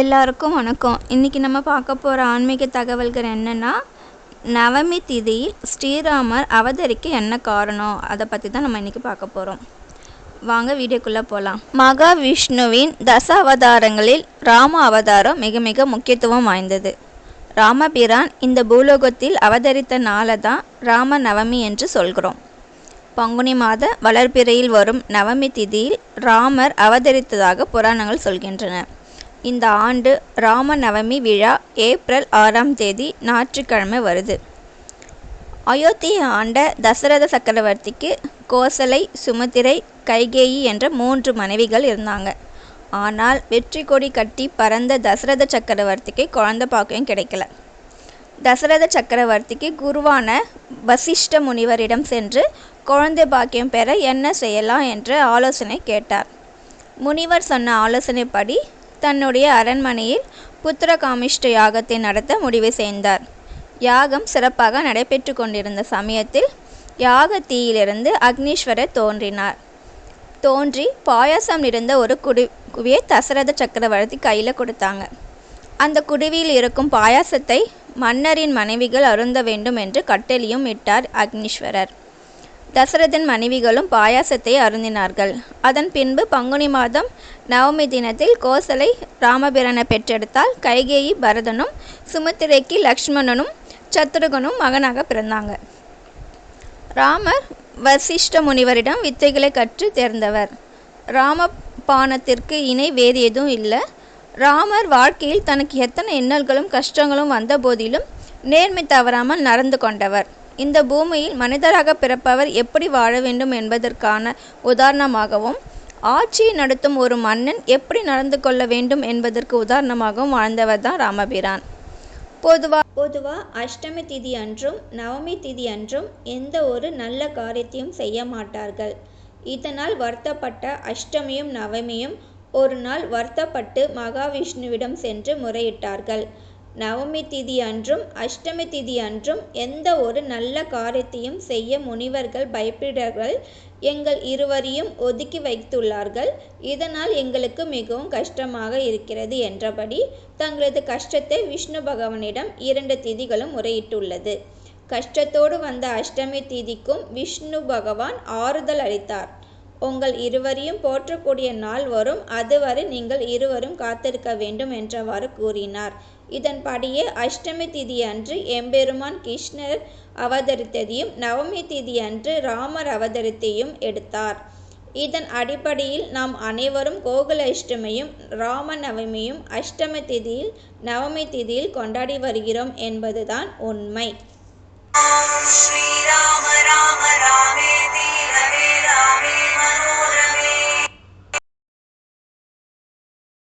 எல்லாருக்கும் வணக்கம். இன்றைக்கி நம்ம பார்க்க போகிற ஆன்மீக தகவல்கள் என்னென்னா நவமி திதியில் ஸ்ரீராமர் அவதரிக்க என்ன காரணம்? அதை பற்றி தான் நம்ம இன்றைக்கி பார்க்க போகிறோம் வாங்க வீடியோக்குள்ளே போகலாம் மகாவிஷ்ணுவின் தச அவதாரங்களில் ராம அவதாரம் மிக மிக முக்கியத்துவம் வாய்ந்தது. ராமபிரான் இந்த பூலோகத்தில் அவதரித்த நாளை தான் ராம நவமி என்று சொல்கிறோம். பங்குனி மாத வளர்பிறையில் வரும் நவமி திதியில் ராமர் அவதரித்ததாக புராணங்கள் சொல்கின்றன. இந்த ஆண்டு ராம நவமி விழா ஏப்ரல் ஆறாம் தேதி ஞாயிற்றுக்கிழமை வருது. அயோத்தியை ஆண்ட தசரத சக்கரவர்த்திக்கு கோசலை சுமத்திரை கைகேயி என்ற மூன்று மனைவிகள் இருந்தாங்க. ஆனால் வெற்றி கொடி கட்டி பறந்த தசரத சக்கரவர்த்திக்கு குழந்த பாக்கியம் கிடைக்கல. தசரத சக்கரவர்த்திக்கு குருவான வசிஷ்ட முனிவரிடம் சென்று குழந்தை பாக்கியம் பெற என்ன செய்யலாம் என்று ஆலோசனை கேட்டார். முனிவர் சொன்ன ஆலோசனைப்படி தன்னுடைய அரண்மனையில் புத்திர காமிஷ்ட யாகத்தை நடத்த முடிவு செய்தார். யாகம் சிறப்பாக நடைபெற்று கொண்டிருந்த சமயத்தில் யாக தீயிலிருந்து அக்னீஸ்வரர் தோன்றினார். தோன்றி பாயாசம் இருந்த ஒரு குடி குவியை தசரத சக்கரவர்த்தி கையில் கொடுத்தாங்க. அந்த குடுவியில் இருக்கும் பாயாசத்தை மன்னரின் மனைவிகள் அருந்த வேண்டும் என்று கட்டளையும் இட்டார் அக்னீஸ்வரர். தசரதன் மனைவிகளும் பாயாசத்தை அருந்தினார்கள். அதன் பின்பு பங்குனி மாதம் நவமி தினத்தில் கோசலை ராமபிரனை பெற்றெடுத்தால் கைகேயி பரதனும் சுமித்திரைக்கு லக்ஷ்மணனும் சத்ருகனும் மகனாக பிறந்தாங்க. ராமர் வசிஷ்ட முனிவரிடம் வித்தைகளை கற்று தேர்ந்தவர். ராமபானத்திற்கு இணை வேறு எதுவும் இல்லை. ராமர் வாழ்க்கையில் தனக்கு எத்தனை இன்னல்களும் கஷ்டங்களும் வந்த போதிலும் நேர்மை தவறாமல் நடந்து கொண்டவர். இந்த பூமியில் மனிதராக பிறப்பவர் எப்படி வாழ வேண்டும் என்பதற்கான உதாரணமாகவும் ஆட்சியை நடத்தும் ஒரு மன்னன் எப்படி நடந்து கொள்ள வேண்டும் என்பதற்கு உதாரணமாகவும் வாழ்ந்தவர் தான் ராமபிரான். பொதுவாக பொதுவாக அஷ்டமி திதி அன்றும் நவமி திதி அன்றும் எந்த ஒரு நல்ல காரியத்தையும் செய்ய மாட்டார்கள். இதனால் வருத்தப்பட்ட அஷ்டமியும் நவமியும் ஒரு நாள் வருத்தப்பட்டு மகாவிஷ்ணுவிடம் சென்று முறையிட்டார்கள். நவமி திதி அன்றும் அஷ்டமி திதி அன்றும் எந்த ஒரு நல்ல காரியத்தையும் செய்ய முனிவர்கள் பயப்பிடர்கள் எங்கள் இருவரையும் ஒதுக்கி வைத்துள்ளார்கள். இதனால் எங்களுக்கு மிகவும் கஷ்டமாக இருக்கிறது என்றபடி தங்களது கஷ்டத்தை விஷ்ணு பகவானிடம் இரண்டு திதிகளும் முறையிட்டுள்ளது. கஷ்டத்தோடு வந்த அஷ்டமி திதிக்கும் விஷ்ணு பகவான் ஆறுதல் அளித்தார். உங்கள் இருவரையும் போற்றக்கூடிய நாள் வரும். அதுவரை நீங்கள் இருவரும் காத்திருக்க வேண்டும் என்றவாறு கூறினார். இதன்படியே அஷ்டமி திதி அன்று எம்பெருமான் கிருஷ்ணர் அவதரித்ததையும் நவமி திதி அன்று ராமர் அவதரித்தையும் எடுத்தார். இதன் அடிப்படையில் நாம் அனைவரும் கோகுல அஷ்டமியும் ராம நவமியும் அஷ்டமி திதியில் நவமி திதியில் கொண்டாடி வருகிறோம் என்பதுதான் உண்மை. ஸ்ரீ